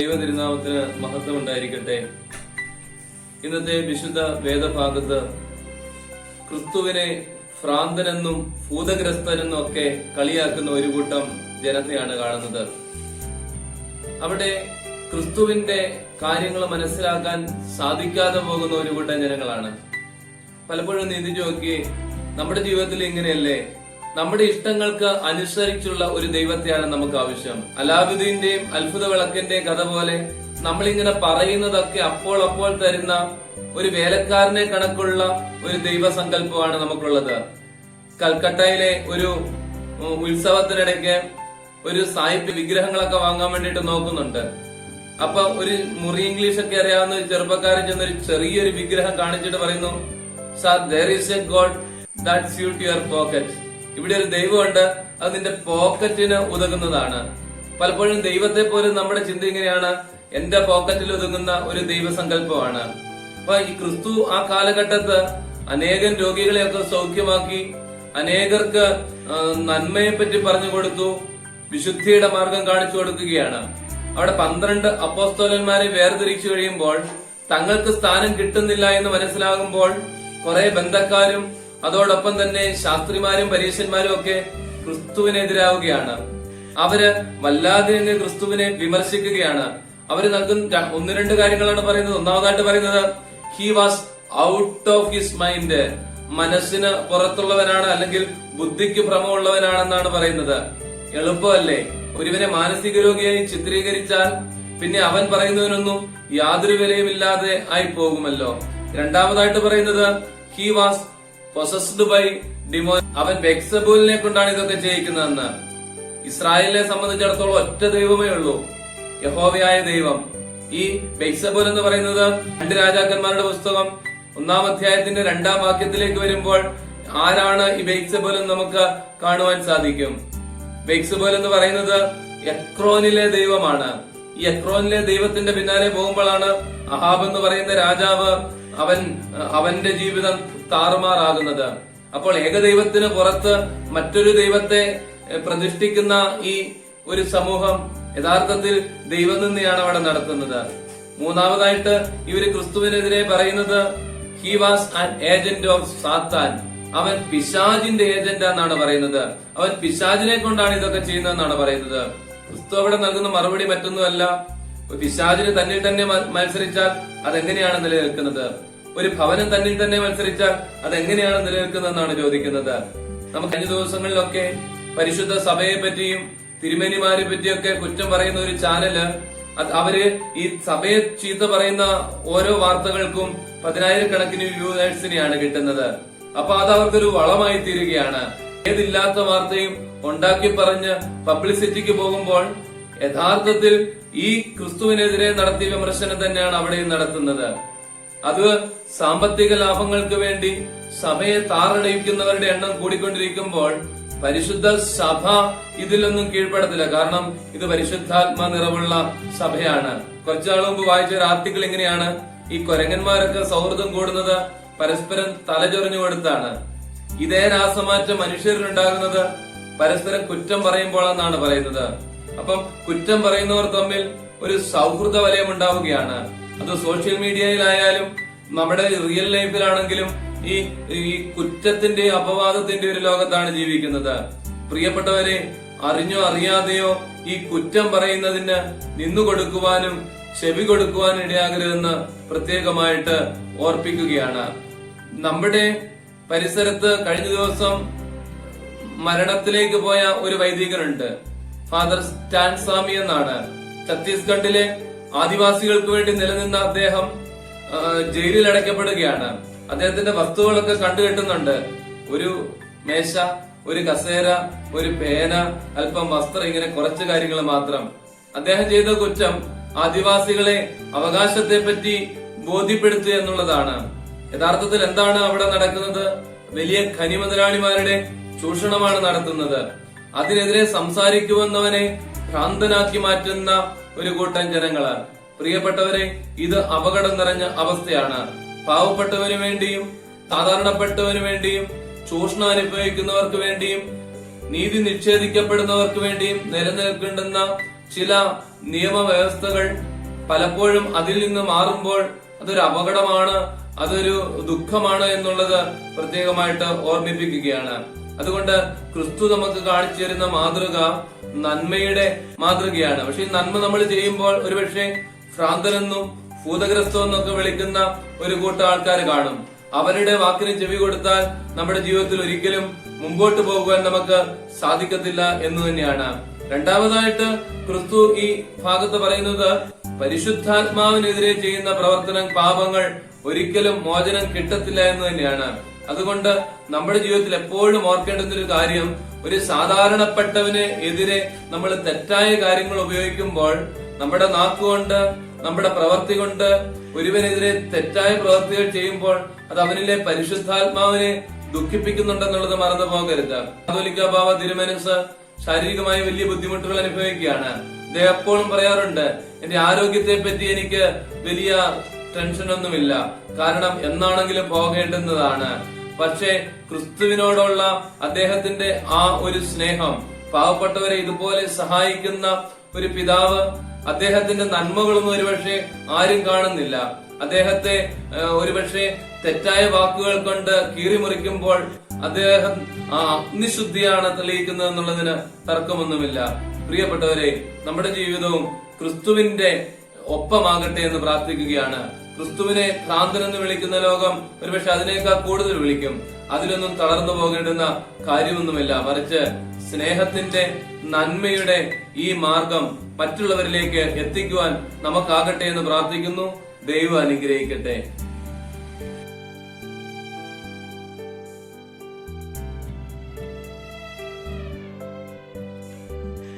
ദൈവ തിരുനാമത്തിന് മഹത്വം ഉണ്ടായിരിക്കട്ടെ ഇന്നത്തെ വിശുദ്ധ വേദഭാഗത്ത് ക്രിസ്തുവിനെ ഭ്രാന്തനെന്നും ഭൂതഗ്രസ്തനെന്നും ഒക്കെ കളിയാക്കുന്ന ഒരു കൂട്ടം ജനത്തെയാണ് കാണുന്നത്. അവിടെ ക്രിസ്തുവിന്റെ കാര്യങ്ങൾ മനസ്സിലാക്കാൻ സാധിക്കാതെ പോകുന്ന ഒരു കൂട്ടം ജനങ്ങളാണ്. പലപ്പോഴും നീതി നോക്കി നമ്മുടെ ജീവിതത്തിൽ ഇങ്ങനെയല്ലേ? നമ്മുടെ ഇഷ്ടങ്ങൾക്ക് അനുസരിച്ചുള്ള ഒരു ദൈവത്തെയാണ് നമുക്ക് ആവശ്യം. അലാബുദ്ദീന്റെയും അത്ഭുത വിളക്കിന്റെയും കഥ പോലെ നമ്മളിങ്ങനെ പറയുന്നതൊക്കെ അപ്പോൾ അപ്പോൾ തരുന്ന ഒരു വേലക്കാരനെ കണക്കുള്ള ഒരു ദൈവസങ്കല്പമാണ് നമുക്കുള്ളത്. കൽക്കട്ടയിലെ ഒരു ഉത്സവത്തിനിടയ്ക്ക് ഒരു സാഹിത്യ വിഗ്രഹങ്ങളൊക്കെ വാങ്ങാൻ വേണ്ടിട്ട് നോക്കുന്നുണ്ട്. അപ്പൊ ഒരു മുറി ഇംഗ്ലീഷ് ഒക്കെ അറിയാവുന്ന ചെറുപ്പക്കാരൻ ചെന്ന് ഒരു ചെറിയൊരു വിഗ്രഹം കാണിച്ചിട്ട് പറയുന്നു sir there is a god that suit your pocket ഇവിടെ ഒരു ദൈവമുണ്ട്. അത് നിന്റെ പോക്കറ്റിന് ഉതകുന്നതാണ്. പലപ്പോഴും ദൈവത്തെ പോലും നമ്മുടെ ചിന്ത ഇങ്ങനെയാണ്. എന്റെ പോക്കറ്റിൽ ഒതുങ്ങുന്ന ഒരു ദൈവസങ്കല്പമാണ്. അപ്പൊ ഈ ക്രിസ്തു ആ കാലഘട്ടത്ത് അനേകം രോഗികളെയൊക്കെ സൗഖ്യമാക്കി അനേകർക്ക് നന്മയെ പറ്റി പറഞ്ഞു കൊടുത്തു വിശുദ്ധിയുടെ മാർഗം കാണിച്ചു കൊടുക്കുകയാണ്. അവിടെ പന്ത്രണ്ട് അപ്പോസ്തോലന്മാരെ വേർതിരിച്ചു കഴിയുമ്പോൾ തങ്ങൾക്ക് സ്ഥാനം കിട്ടുന്നില്ല എന്ന് മനസ്സിലാകുമ്പോൾ കുറെ ബന്ധക്കാരും അതോടൊപ്പം തന്നെ ശാസ്ത്രിമാരും പരീക്ഷന്മാരും ഒക്കെ ക്രിസ്തുവിനെതിരാവുകയാണ്. അവർ വല്ലാതെ തന്നെ ക്രിസ്തുവിനെ വിമർശിക്കുകയാണ്. അവർ നൽകുന്ന ഒന്ന് രണ്ട് കാര്യങ്ങളാണ് പറയുന്നത്. ഒന്നാമതായിട്ട് പറയുന്നത് he was out of his mind മനസ്സിന് പുറത്തുള്ളവനാണ് അല്ലെങ്കിൽ ബുദ്ധിക്ക് ഭ്രമമുള്ളവനാണെന്നാണ് പറയുന്നത്. എളുപ്പമല്ലേ? ഒരുവനെ മാനസിക രോഗിയായി ചിത്രീകരിച്ചാൽ പിന്നെ അവൻ പറയുന്നതിനൊന്നും യാതൊരു വിലയുമില്ലാതെ ആയി പോകുമല്ലോ. രണ്ടാമതായിട്ട് പറയുന്നത് he was possessed by demon അവൻ ബെക്സബൂലിനെ കൊണ്ടാണ് ഇതൊക്കെ ചെയ്യിക്കുന്നതെന്ന്. ഇസ്രായേലിനെ സംബന്ധിച്ചിടത്തോളം ഒറ്റ ദൈവമേ ഉള്ളൂ. യഹോവയായ ദൈവം. ഈ ബെക്സബൂൽ എന്ന് പറയുന്നത് രണ്ട് രാജാക്കന്മാരുടെ പുസ്തകം ഒന്നാം അധ്യായത്തിന്റെ രണ്ടാം വാക്യത്തിലേക്ക് വരുമ്പോൾ ആരാണ് ഈ ബെക്സബൂൽ എന്ന് നമുക്ക് കാണുവാൻ സാധിക്കും. ബെക്സബൂൽ എന്ന് പറയുന്നത് എക്രോനിലെ ദൈവമാണ്. ഈ എക്രോനിലെ ദൈവത്തിന്റെ പിന്നാലെ പോകുമ്പോഴാണ് അഹാബ് എന്ന് പറയുന്ന രാജാവ് അവൻ അവന്റെ ജീവിതം താറുമാറാകുന്നത്. അപ്പോൾ ഏകദൈവത്തിന് പുറത്ത് മറ്റൊരു ദൈവത്തെ പ്രതിഷ്ഠിക്കുന്ന ഈ ഒരു സമൂഹം യഥാർത്ഥത്തിൽ ദൈവനിന്ദയാണ് അവിടെ നടത്തുന്നത്. മൂന്നാമതായിട്ട് ഇവർ ക്രിസ്തുവിനെതിരെ പറയുന്നത് he was an agent of Satan. അവൻ പിശാജിന്റെ ഏജന്റ് എന്നാണ് പറയുന്നത്. അവൻ പിശാജിനെ കൊണ്ടാണ് ഇതൊക്കെ ചെയ്യുന്നതെന്നാണ് പറയുന്നത്. ക്രിസ്തു അവിടെ നൽകുന്ന മറുപടി മറ്റൊന്നുമല്ല. പിശാജിന് തന്നിൽ തന്നെ മത്സരിച്ചാൽ അതെങ്ങനെയാണ് നിലനിൽക്കുന്നത്? ഒരു ഭവനം തന്നിൽ തന്നെ മത്സരിച്ചാൽ അതെങ്ങനെയാണ് നിലനിൽക്കുന്നതെന്നാണ് ചോദിക്കുന്നത്. നമുക്ക് കഴിഞ്ഞ ദിവസങ്ങളിലൊക്കെ പരിശുദ്ധ സഭയെ പറ്റിയും തിരുമേനിമാരെ പറ്റിയൊക്കെ കുറ്റം പറയുന്ന ഒരു ചാനൽ അത് അവർ ഈ സഭയെ ചീത്ത പറയുന്ന ഓരോ വാർത്തകൾക്കും പതിനായിരക്കണക്കിന് വ്യൂവേഴ്സിനെയാണ് കിട്ടുന്നത്. അപ്പൊ അത് അവർക്കൊരു വളമായി തീരുകയാണ് ഏതില്ലാത്ത വാർത്തയും ഉണ്ടാക്കി പറഞ്ഞ് പബ്ലിസിറ്റിക്ക് പോകുമ്പോൾ യഥാർത്ഥത്തിൽ ഈ ക്രിസ്തുവിനെതിരെ നടത്തിയ വിമർശനം തന്നെയാണ് അവിടെയും നടത്തുന്നത്. അത് സാമ്പത്തിക ലാഭങ്ങൾക്ക് വേണ്ടി സഭയെ താറടയിക്കുന്നവരുടെ എണ്ണം കൂടിക്കൊണ്ടിരിക്കുമ്പോൾ പരിശുദ്ധ സഭ ഇതിലൊന്നും കീഴ്പ്പെടത്തില്ല. കാരണം ഇത് പരിശുദ്ധാത്മ നിറവുള്ള സഭയാണ്. കുറച്ചാൾ മുമ്പ് വായിച്ച ഒരു ആർട്ടിക്കിൾ ഇങ്ങനെയാണ്. ഈ കൊരങ്ങന്മാരൊക്കെ സൗഹൃദം കൂടുന്നത് പരസ്പരം തലചൊറിഞ്ഞു കൊടുത്താണ്. ഇതേ രാസമാറ്റം മനുഷ്യരിലുണ്ടാകുന്നത് പരസ്പരം കുറ്റം പറയുമ്പോഴെന്നാണ് പറയുന്നത്. അപ്പം കുറ്റം പറയുന്നവർ തമ്മിൽ ഒരു സൗഹൃദ വലയം ഉണ്ടാവുകയാണ്. അത് സോഷ്യൽ മീഡിയയിലായാലും നമ്മുടെ റിയൽ ലൈഫിലാണെങ്കിലും ഈ ഈ കുറ്റത്തിന്റെ അപവാദത്തിന്റെ ഒരു ലോകത്താണ് ജീവിക്കുന്നത്. പ്രിയപ്പെട്ടവരെ അറിഞ്ഞോ അറിയാതെയോ ഈ കുറ്റം പറയുന്നതിന് നിന്നു കൊടുക്കുവാനും ചെവി കൊടുക്കുവാനും ഇടയാകരുതെന്ന് പ്രത്യേകമായിട്ട് ഓർപ്പിക്കുകയാണ്. നമ്മുടെ പരിസരത്ത് കഴിഞ്ഞ ദിവസം മരണത്തിലേക്ക് പോയ ഒരു വൈദികനുണ്ട്. ഫാദർ സ്റ്റാൻസ്വാമി എന്നാണ്. ഛത്തീസ്ഗഡിലെ ആദിവാസികൾക്ക് വേണ്ടി നിലനിന്ന അദ്ദേഹം ജയിലിൽ അടയ്ക്കപ്പെടുകയാണ്. അദ്ദേഹത്തിന്റെ വസ്തുക്കളൊക്കെ കണ്ടുകെട്ടുന്നുണ്ട് ഒരു മേശ ഒരു കസേര ഒരു പേന അല്പം വസ്ത്രം ഇങ്ങനെ കുറച്ച് കാര്യങ്ങൾ മാത്രം. അദ്ദേഹം ചെയ്ത കുറ്റം ആദിവാസികളെ അവകാശത്തെ പറ്റി ബോധ്യപ്പെടുത്തുക എന്നുള്ളതാണ്. യഥാർത്ഥത്തിൽ എന്താണ് അവിടെ നടക്കുന്നത്? വലിയ ഖനി മുതലാളിമാരുടെ ചൂഷണമാണ് നടത്തുന്നത്. അതിനെതിരെ സംസാരിക്കുമെന്നവനെ ഭ്രാന്തനാക്കി മാറ്റുന്ന ഒരു കൂട്ടം ജനങ്ങളാണ്. പ്രിയപ്പെട്ടവരെ ഇത് അപകടം നിറഞ്ഞ അവസ്ഥയാണ്. പാവപ്പെട്ടവന് വേണ്ടിയും സാധാരണപ്പെട്ടവന് വേണ്ടിയും ചൂഷണം അനുഭവിക്കുന്നവർക്ക് വേണ്ടിയും നീതി നിഷേധിക്കപ്പെടുന്നവർക്ക് വേണ്ടിയും നിലനിൽക്കേണ്ടുന്ന ചില നിയമവ്യവസ്ഥകൾ പലപ്പോഴും അതിൽ നിന്ന് മാറുമ്പോൾ അതൊരു അപകടമാണ് അതൊരു ദുഃഖമാണ് എന്നുള്ളത് പ്രത്യേകമായിട്ട് ഓർമ്മിപ്പിക്കുകയാണ്. അതുകൊണ്ട് ക്രിസ്തു നമുക്ക് കാണിച്ചു തരുന്ന മാതൃക നന്മയുടെ മാതൃകയാണ്. പക്ഷെ ഈ നന്മ നമ്മൾ ചെയ്യുമ്പോൾ ഒരുപക്ഷെ ഭ്രാന്തനെന്നും ഭൂതഗ്രസ്തം എന്നൊക്കെ വിളിക്കുന്ന ഒരു കൂട്ടം ആൾക്കാർ കാണും. അവരുടെ വാക്കിന് ചെവി കൊടുത്താൽ നമ്മുടെ ജീവിതത്തിൽ ഒരിക്കലും മുമ്പോട്ട് പോകുവാൻ നമുക്ക് സാധിക്കത്തില്ല എന്ന് തന്നെയാണ്. രണ്ടാമതായിട്ട് ക്രിസ്തു ഈ ഭാഗത്ത് പറയുന്നത് പരിശുദ്ധാത്മാവിനെതിരെ ചെയ്യുന്ന പ്രവർത്തനം പാപങ്ങൾ ഒരിക്കലും മോചനം കിട്ടത്തില്ല എന്ന് തന്നെയാണ്. അതുകൊണ്ട് നമ്മുടെ ജീവിതത്തിൽ എപ്പോഴും ഓർക്കേണ്ടുന്ന ഒരു കാര്യം ഒരു സാധാരണപ്പെട്ടവന് എതിരെ നമ്മൾ തെറ്റായ കാര്യങ്ങൾ ഉപയോഗിക്കുമ്പോൾ നമ്മുടെ നാക്കുകൊണ്ട് നമ്മുടെ പ്രവർത്തി കൊണ്ട് ഒരുവനെതിരെ തെറ്റായ പ്രവൃത്തികൾ ചെയ്യുമ്പോൾ അത് അവനിലെ പരിശുദ്ധാത്മാവിനെ ദുഃഖിപ്പിക്കുന്നുണ്ടെന്നുള്ളത് മറന്നു പോകരുത്. കാതോലിക്ക ബാബ തിരുമനസ് ശാരീരികമായി വലിയ ബുദ്ധിമുട്ടുകൾ അനുഭവിക്കുകയാണ്. അദ്ദേഹം എപ്പോഴും പറയാറുണ്ട് എന്റെ ആരോഗ്യത്തെ പറ്റി എനിക്ക് വലിയ ടെൻഷനൊന്നുമില്ല. കാരണം എന്നാണെങ്കിലും പോകേണ്ടുന്നതാണ്. പക്ഷേ ക്രിസ്തുവിനോടുള്ള അദ്ദേഹത്തിന്റെ ആ ഒരു സ്നേഹം പാവപ്പെട്ടവരെ ഇതുപോലെ സഹായിക്കുന്ന ഒരു പിതാവ് അദ്ദേഹത്തിന്റെ നന്മകളൊന്നും ഒരുപക്ഷെ ആരും കാണുന്നില്ല. അദ്ദേഹത്തെ ഒരുപക്ഷെ തെറ്റായ വാക്കുകൾ കൊണ്ട് കീറിമുറിക്കുമ്പോൾ അദ്ദേഹം ആ അഗ്നിശുദ്ധിയാണ് തെളിയിക്കുന്നത് എന്നുള്ളതിന് തർക്കമൊന്നുമില്ല. പ്രിയപ്പെട്ടവരെ നമ്മുടെ ജീവിതവും ക്രിസ്തുവിന്റെ ഒപ്പമാകട്ടെ എന്ന് പ്രാർത്ഥിക്കുകയാണ്. ക്രിസ്തുവിനെ ഭ്രാന്തൻ എന്ന് വിളിക്കുന്ന ലോകം ഒരുപക്ഷെ അതിനേക്കാൾ കൂടുതൽ വിളിക്കും. അതിലൊന്നും തളർന്നു പോകേണ്ടുന്ന കാര്യമൊന്നുമില്ല. മറിച്ച് സ്നേഹത്തിന്റെ നന്മയുടെ ഈ മാർഗം മറ്റുള്ളവരിലേക്ക് എത്തിക്കുവാൻ നമുക്കാകട്ടെ എന്ന് പ്രാർത്ഥിക്കുന്നു. ദൈവം അനുഗ്രഹിക്കട്ടെ.